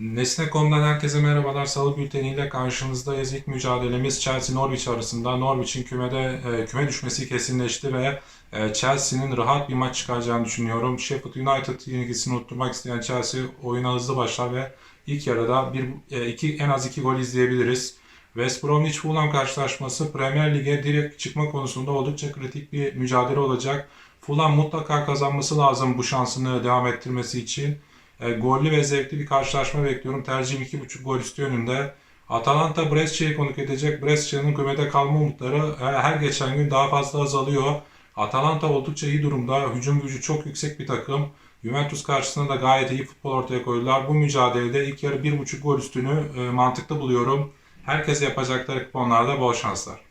Nesne.com'dan herkese merhabalar. Salı bülteniyle karşınızdayız. İlk mücadelemiz Chelsea-Norwich arasında. Norwich'in kümede e, küme düşmesi kesinleşti ve e, Chelsea'nin rahat bir maç çıkaracağını düşünüyorum. Sheffield United yenilgisini unutturmak isteyen Chelsea oyuna hızlı başlar ve ilk yarıda bir, e, iki, en az iki gol izleyebiliriz. West Bromwich Fulham karşılaşması Premier Lig'e direkt çıkma konusunda oldukça kritik bir mücadele olacak. Fulham mutlaka kazanması lazım bu şansını devam ettirmesi için. E, gollü ve zevkli bir karşılaşma bekliyorum. Tercihim 2.5 gol üstü yönünde. Atalanta Brescia'yı konuk edecek. Brescia'nın kümede kalma umutları e, her geçen gün daha fazla azalıyor. Atalanta oldukça iyi durumda. Hücum gücü çok yüksek bir takım. Juventus karşısında da gayet iyi futbol ortaya koydular. Bu mücadelede ilk yarı 1.5 gol üstünü e, mantıklı buluyorum. Herkese yapacakları kuponlarda bol şanslar.